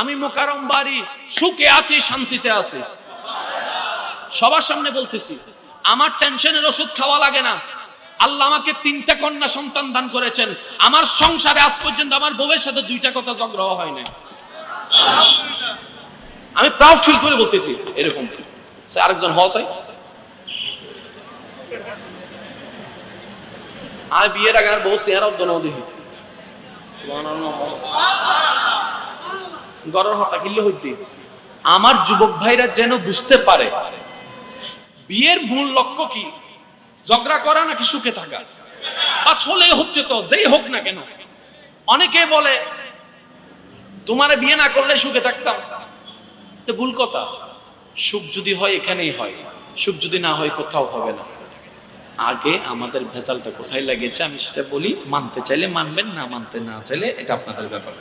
আমি মোকারম বাড়ি, সুখে আছি, শান্তিতে আছি। সবার সামনে বলতেছি, আমার টেনশনের ওষুধ খাওয়া লাগে না। আল্লাহ আমাকে তিনটা কন্যা সন্তান দান করেছেন। আমার সংসারে আজ পর্যন্ত আমার বউয়ের সাথে দুইটা কথা ঝগড়া হয় নাই। আমি প্রাউড ফিল করে বলতেছি, এরকম। আরেকজন হওয়া চাই। আর বিয়ের আগে আর বউ চেহারাও জনাও দেখি। গরর হতা কিনলে হইতে। আমার যুবক ভাইরা যেন বুঝতে পারে, বিয়ের মূল লক্ষ্য কি? ঝগড়া করা নাকি সুখে থাকা? বাস হলে হচ্ছে তো, যেই হোক না কেন। অনেকে বলে, তোমার বিয়ে না করলে সুখে থাকতাম। ভুল কথা। সুখ যদি হয়, এখানেই হয়। সুখ যদি না হয়, কোথাও হবে না। আগে আমাদের ভেজালটা কোথায় লাগিয়েছে আমি সেটা বলি, মানতে চাইলে মানবেন, না মানতে না চাইলে এটা আপনাদের ব্যাপার।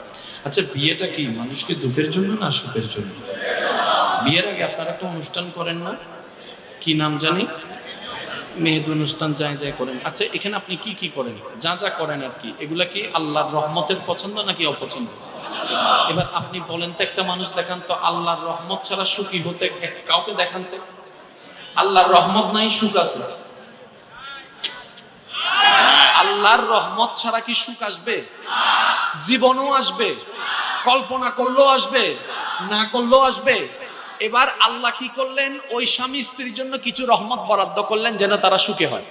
আচ্ছা বিয়েটা কি মানুষকে দুঃখের জন্য না সুখের জন্য? বিয়ের আগে আপনারা একটা অনুষ্ঠান করেন না? কি নাম জানি? মেহেদ অনুষ্ঠান যাই যাই করেন। আচ্ছা এখানে আপনি কি কি করেন? যা যা করেন আর কি। এগুলা কি আল্লাহর রহমতের পছন্দ নাকি অপছন্দ? এবার আপনি বলেন তো একটা মানুষ দেখান তো, আল্লাহর রহমত ছাড়া সুখী হতে, কাউকে দেখান তো। আল্লাহর রহমত নাই, সুখ আছে। আল্লাহর রহমত ছাড়া কি সুখ আসবে? জীবনও আসবে। কল্পনা করলেও আসবে, না করলেও আসবে। এবার আল্লাহ কি করলেন? ওই স্বামী স্ত্রীর জন্য কিছু রহমত বরাদ্দ করলেন যেন তারা সুখে হয়।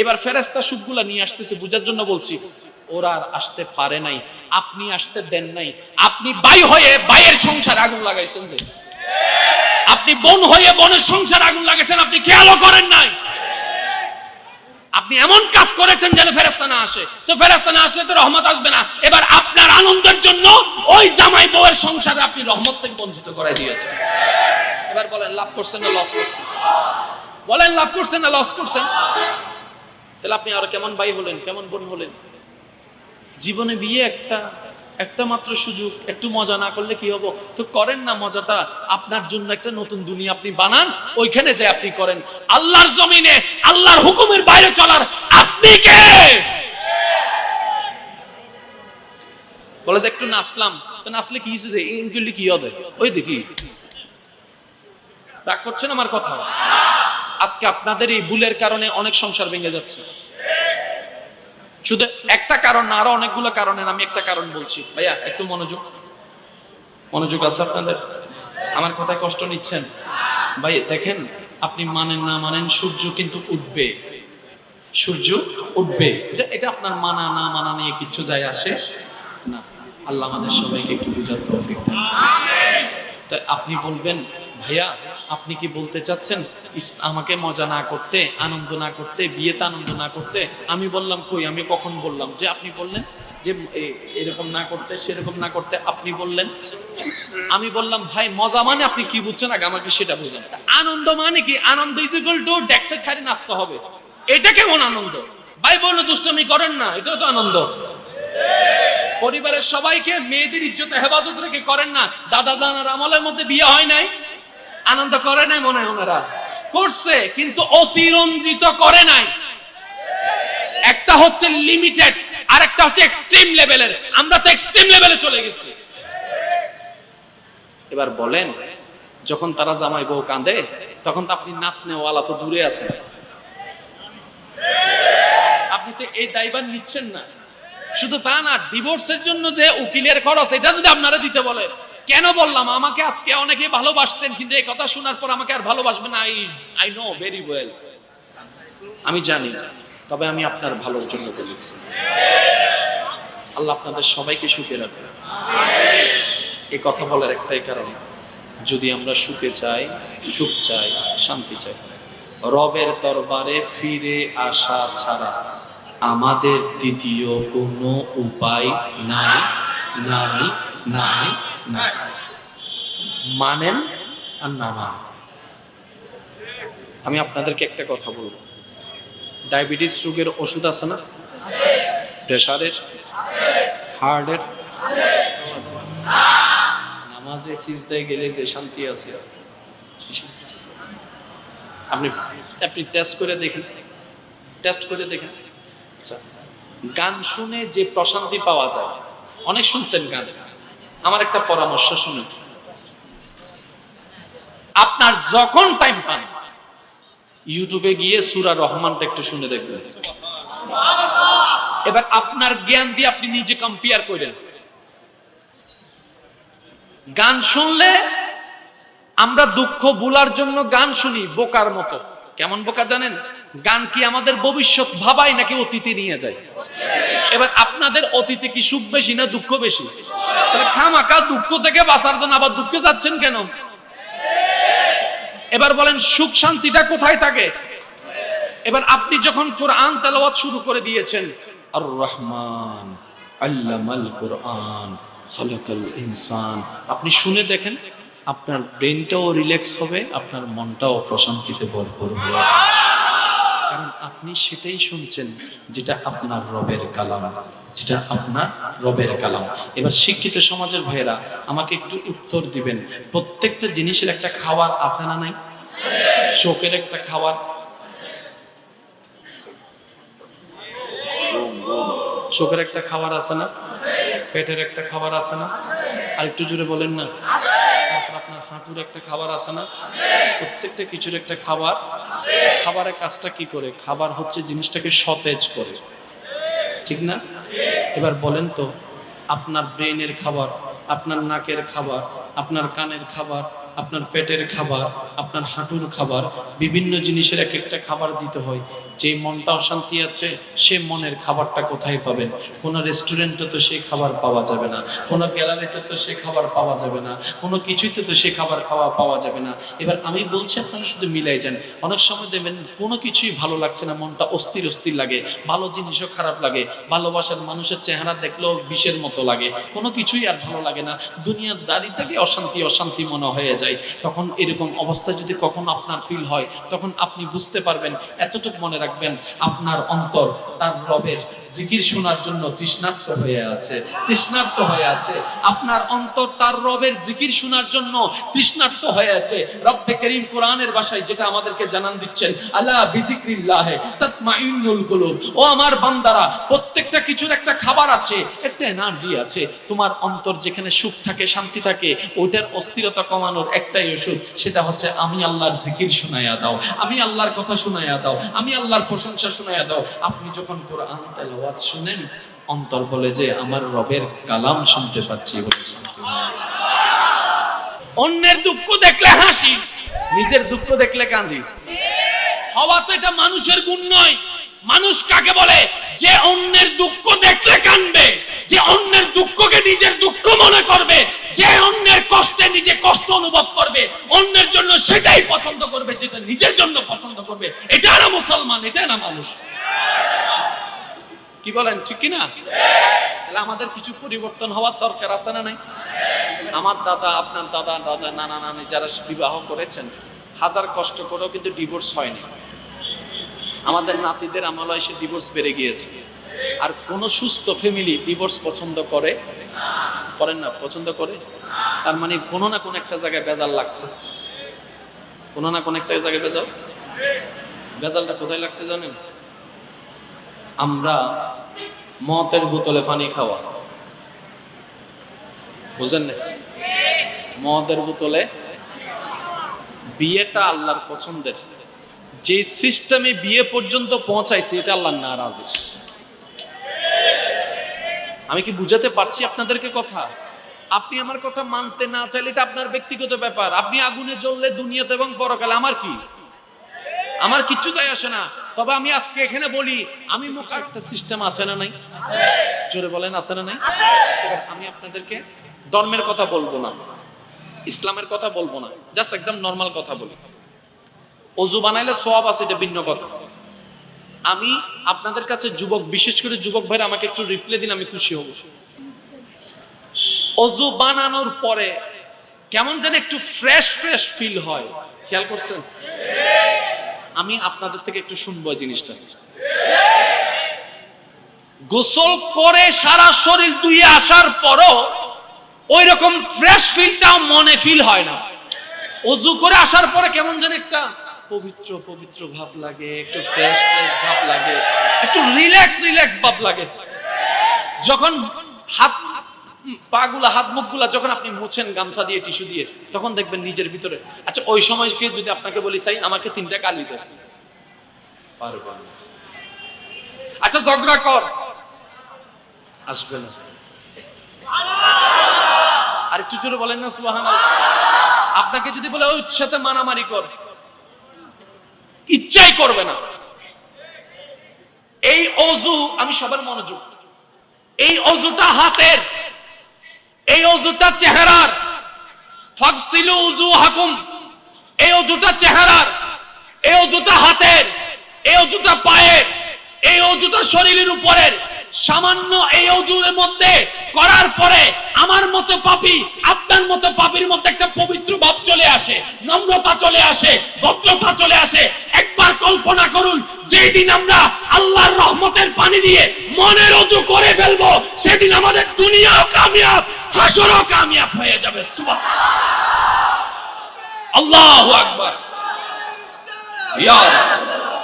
এবার ফেরেস্তা সুখগুলা নিয়ে আসতেছে, বুঝার জন্য বলছি, ওরা আর আসতে পারে নাই, আপনি আসতে দেন নাই। আপনি বাই হয়ে বাইয়ের সংসার আগুন লাগাইছেন যে। আপনি বোন হয়ে বোনের সংসার আগুন লাগাইছেন, আপনি খেয়ালও করেন নাই। আপনি এমন কাজ করেছেন যেন ফেরেস্তা না আসে। তো ফেরেস্তা না আসলে তো রহমত আসবে না। এবার আপনার আনন্দের জন্য ওই জামাই বউয়ের সংসারে আপনি রহমত থেকে বঞ্চিত করে দিয়েছেন। এবার বলেন, লাভ করছেন না লস করছেন? বলেন, লাভ করছেন না লস করছেন? তাহলে আপনি আর কেমন ভাই হলেন, কেমন বোন হলেন? জীবনে বিয়ে একটা একটা মাত্র সুযোগ, একটু মজা না করলে কি হব? তো করেন না মজাটা, আপনার জন্য একটা নতুন দুনিয়া আপনি বানান, ওইখানে যে আপনি করেন। আল্লাহর জমিনে, আল্লাহর হুকুমের বাইরে চলার আপনি কে? বলে যে একটু নাচলাম, তো নাচলে কি হয়েছে ইনকিলি কি হবে? ওই দেখি। রাগ করছেন আমার কথা? আজকে আপনাদের এই ভুলের কারণে অনেক সংসার ভেঙে যাচ্ছে। শুধু একটা কারণ না আরও অনেকগুলো কারণের আমি একটা কারণ বলছি। ভাইয়া একটু মনোযোগ। মনোযোগ আছে আপনাদের? আমার কথায় কষ্ট নিচ্ছেন? ভাই দেখেন আপনি মানেন না মানেন সূর্য কিন্তু উঠবে। সূর্য উঠবে। এটা এটা আপনার মানা না মানা নিয়ে কিচ্ছু যায় আসে না। আল্লাহ আমাদের সবাইকে একটু বুঝার তৌফিক দেন তাই আপনি বলবেন ভাইয়া, আপনি কি বলতে চাচ্ছেন আমাকে মজা না করতে, আনন্দ না করতে, বিয়েতে আনন্দ না করতে, আমি বললাম কই, আমি কখন বললাম? যে আপনি বললেন যে এরকম না করতে, সেরকম না করতে, আপনি বললেন। আমি বললাম, ভাই, মজা মানে আপনি কি বুঝছেন? আগে আমাকে সেটা বুঝেন। আনন্দ মানে কি? আনন্দ ইজ ইকুয়াল টু ডেক্সের ছাড়ি নাচতে হবে। এটা কেমন আনন্দ? ভাই, বলল দুষ্টমি করেন না, এটাও তো আনন্দ। পরিবারের সবাইকে মেয়েদের ইজ্জত হেফাজত রেখে করেন না। দাদা দানার আমলের মধ্যে বিয়ে হয় নাই। আনন্দ করে নাই মনে হয় ওনারা? করছে, কিন্তু অতিরঞ্জিত করে নাই। একটা হচ্ছে লিমিটেড আর একটা হচ্ছে এক্সট্রিম লেভেলের আমরা তো এক্সট্রিম লেভেলে চলে গেছি। এবার বলেন, যখন তারা জামাই বউ কাঁদে, তখন তো আপনি নাচ নেওয়ালা তো দূরে আছেন। আপনি তো এই দায়ভার নিচ্ছেন না। শুধু তা না ডিভোর্সের জন্য যে উকিলের খরচ, এটা যদি আপনারা দিতে বলে কেন বললাম? আমাকে আজকে অনেকে ভালোবাসতেন, কিন্তু এই কথা শোনার পর আমাকে আর ভালোবাসবে না। I I know very well আমি জানি, তবে আমি আপনার ভালোর জন্য বলেছি। আল্লাহ আপনাদের সবাইকে সুখে রাখবে এই কথা বলার একটাই কারণ, যদি আমরা সুখে চাই, সুখ চাই, শান্তি চাই। রবের দরবারে ফিরে আসা ছাড়া আমাদের দ্বিতীয় কোনো উপায় নাই নাই নাই নাই মানেন আর না মানেন। আমি আপনাদেরকে একটা কথা বলব। ডায়াবেটিস রোগের ওষুধ আছে না? প্রেশারের? হার্টের। নামাজে সিজদায় গেলে যে শান্তি আছে আপনি আপনি টেস্ট করে দেখেন। টেস্ট করে দেখেন। আচ্ছা গান শুনে যে প্রশান্তি পাওয়া যায়, অনেক শুনছেন গান। আমার একটা পরামর্শ শুনুন। আপনার যখন টাইম পান ইউটিউবে গিয়ে সুরা রহমানটা একটু শুনে দেখবেন। এবার আপনার জ্ঞান দিয়ে আপনি নিজে কম্পেয়ার করেন। গান শুনলে আমরা দুঃখ ভুলার জন্য গান শুনি বোকার মতো। কেমন বোকা জানেন? গান কি আমাদের ভবিষ্যৎ ভাবাই নাকি অতীতে নিয়ে যায়? এবার আপনাদের অতীতে কি সুখ বেশি না দুঃখ বেশি? খামাকা দুঃখ থেকে বাঁচার জন্য আবার দুঃখে যাচ্ছেন কেন? এবার বলেন, সুখ শান্তিটা কোথায় থাকে? এবার আপনি যখন কোরআন তেলাওয়াত শুরু করে দিয়েছেন আর রহমান আল্লামাল কোরআন, খলাকাল ইনসান। আপনি শুনে দেখেন, আপনার ব্রেনটাও রিল্যাক্স হবে, আপনার মনটাও প্রশান্তিতে ভরপুর হবে কারণ আপনি সেটাই শুনছেন যেটা আপনার রবের কালাম, যেটা আপনার রবের কালাম। এবার শিক্ষিত সমাজের ভাইয়েরা, আমাকে একটু উত্তর দিবেন। প্রত্যেকটা জিনিসের একটা খাবার আছে না নাই? চোখের একটা খাবার চোখের একটা খাবার আছে না? পেটের একটা খাবার আছে না? আর একটু জোরে বলেন না। হাঁটুর একটা খাবার আছে না? প্রত্যেকটা কিছুর একটা খাবার। খাবারের কাজটা কি করে? খাবার হচ্ছে জিনিসটাকে সতেজ করে। ঠিক না? এবার বলেন তো, আপনার ব্রেনের খাবার, আপনার নাকের খাবার, আপনার কানের খাবার আপনার পেটের খাবার, আপনার হাঁটুর খাবার, বিভিন্ন জিনিসের এক একটা খাবার দিতে হয়। যে মনটা অশান্তি আছে, সে মনের খাবারটা কোথায় পাবেন? কোনো রেস্টুরেন্টে তো সেই খাবার পাওয়া যাবে না, কোনো গ্যালারিতে তো সে খাবার পাওয়া যাবে না, কোনো কিছুতে তো সে খাবার খাওয়া পাওয়া যাবে না। এবার আমি বলছি, আপনারা শুধু মিলাই যান। অনেক সময় দেবেন কোনো কিছুই ভালো লাগছে না, মনটা অস্থির অস্থির লাগে, ভালো জিনিসও খারাপ লাগে, ভালোবাসার মানুষের চেহারা দেখলেও বিষের মতো লাগে, কোনো কিছুই আর ভালো লাগে না। দুনিয়ার দাড়ি থেকে অশান্তি অশান্তি মনে হয়ে যায়। তখন এরকম অবস্থা যদি কখনো আপনার ফিল হয়, তখন আপনি বুঝতে পারবেন, এতটুকু মনে রাখবেন, আপনার অন্তর তার রবের জিকির শোনার জন্য তৃষ্ণার্ত হয়ে আছে, তৃষ্ণার্ত হয়ে আছে। আপনার অন্তর তার রবের জিকির শোনার জন্য তৃষ্ণার্ত হয়ে আছে। রব্বে করিম কোরআনের ভাষায় যেটা আমাদেরকে জানান দিচ্ছেন আল্লাহ বিজিক্রিল্লাহে তাতমাইনুল কুলুব। ও আমার বান্দারা, প্রত্যেকটা কিছুর একটা খাবার আছে একটা এনার্জি আছে। তোমার অন্তর যেখানে সুখ থাকে, শান্তি থাকে, ওইটার অস্থিরতা কমানোর একটাই ওষুধ, সেটা হচ্ছে আমি আল্লাহর জিকির শোনাইয়া দাও, আমি আল্লাহর কথা শোনাইয়া দাও, আমি আল্লাহর প্রশংসা শোনাইয়া দাও। আপনি যখন কোরআন তেলাওয়াত শুনেন, অন্তর বলে যে, আমার রবের কালাম শুনতে পাচ্ছি। অন্যের দুঃখ দেখলে হাসি, নিজের দুঃখ দেখলে কান্দি। হওয়া তো এটা মানুষের গুণ নয়। মানুষ কাকে বলে? যে অন্যের দুঃখ দেখলে কানবে। যে অন্যের দুঃখকে নিজের দুঃখ মনে করবে, যে অন্যের কষ্টে নিজে কষ্ট অনুভব করবে, অন্যের জন্য সেটাই পছন্দ করবে, যেটা নিজের জন্য পছন্দ করবে। এটা না মুসলমান, এটা না মানুষ। কি বলেন, ঠিক কি না তাহলে আমাদের কিছু পরিবর্তন হওয়ার দরকার আছে না নাই? আমার দাদা, আপনার দাদা দাদা, নানা, নানি যারা বিবাহ করেছেন, হাজার কষ্ট করেও কিন্তু ডিভোর্স হয়নি। আমাদের নাতিদের আমলা এসে ডিভোর্স বেড়ে গিয়েছে। আর কোন সুস্থ ফ্যামিলি ডিভোর্স পছন্দ করে? করেন না, পছন্দ করে? তার মানে কোনো না কোনো একটা জায়গায় বেজাল লাগছে। কোনো না কোনো একটা জায়গায় বেজাল? বেজালটা কোথায় লাগছে জানেন? আমরা মতের বোতলে পানি খাওয়া। বুঝেন না? মদের বোতলে বিয়েটা আল্লাহর পছন্দের। যে সিস্টেমে বিয়ে পর্যন্ত পৌঁছাইছে, এটা আল্লাহর নারাজিস। আমি কি বুঝাতে পারছি আপনাদেরকে কথা? আপনি আমার কথা মানতে না চাইলে এটা আপনার ব্যক্তিগত ব্যাপার। আপনি আগুনে জ্বললে দুনিয়াতে এবং পরকালে। আমার কি? আমার কিচ্ছু যায় আসে না। তবে আমি আজকে এখানে বলি আমি মুখ একটা সিস্টেম আছে না নাই? জোরে বলেন আছে না নাই? আমি আপনাদেরকে ধর্মের কথা বলব না। ইসলামের কথা বলব না। জাস্ট একদম নর্মাল কথা বলি। অজু বানাইলে সব আছে এটা ভিন্ন কথা। আমি আপনাদের কাছে যুবক, বিশেষ করে যুবক ভাইরা আমাকে একটু রিপ্লাই দিন, আমি খুশি হব। অজু বানানোর পরে কেমন যেন একটু ফ্রেশ ফ্রেশ ফিল হয়। খেয়াল করছেন? আমি আপনাদের থেকে একটু শুনব জিনিসটা। গোসল করে সারা শরীর ধুয়ে আসার পরও ওই রকম ফ্রেশ ফিলটাও মনে ফিল হয় না। অজু করে আসার পরে কেমন যেন একটা পবিত্র পবিত্র ভাব লাগে, একটু ফ্রেশ ফ্রেশ ভাব লাগে, একটু রিল্যাক্স রিল্যাক্স ভাব লাগে। যখন হাত, পাগুলা, হাত মুখগুলা যখন আপনি মুছেন, গামছা দিয়ে টিস্যু দিয়ে, তখন দেখবেন নিজের ভিতরে আচ্ছা ওই সময় ফির যদি আপনাকে বলি চাই আমাকে তিনটা গালি দেন পারব। আচ্ছা ঝগড়া কর। আসবে না। আর একটু জোরে বলেন না সুবাহান আপনাকে যদি বলে ওই সাথে মারামারি কর। ইচ্ছাই করবে না। এই অজু আমি সবার মনোযোগ। এই অজুটা হাতের, এই অজুটা চেহারার। ফাকসিলু উজু হাকুম এই অজুটা চেহারার, এই অজুটা হাতের, এই অজুটা পায়ের, এই অজুটা শরীরের উপরের। সামান্য এই অজুর মধ্যে করার পরে আমার মতো পাপি, আপনার মতো পাপির মধ্যে একটা পবিত্র ভাব চলে আসে, নম্রতা চলে আসে, ভদ্রতা চলে আসে। কল্পনা করুন যেদিন আমরা আল্লাহর রহমতের পানি দিয়ে মনের অজু করে ফেলব সেদিন আমাদের দুনিয়াও কামিয়াব হাসরও কামিয়াব হয়ে যাবে। সুবাহ আল্লাহ আকবার। ইয়া রাসূলুল্লাহ।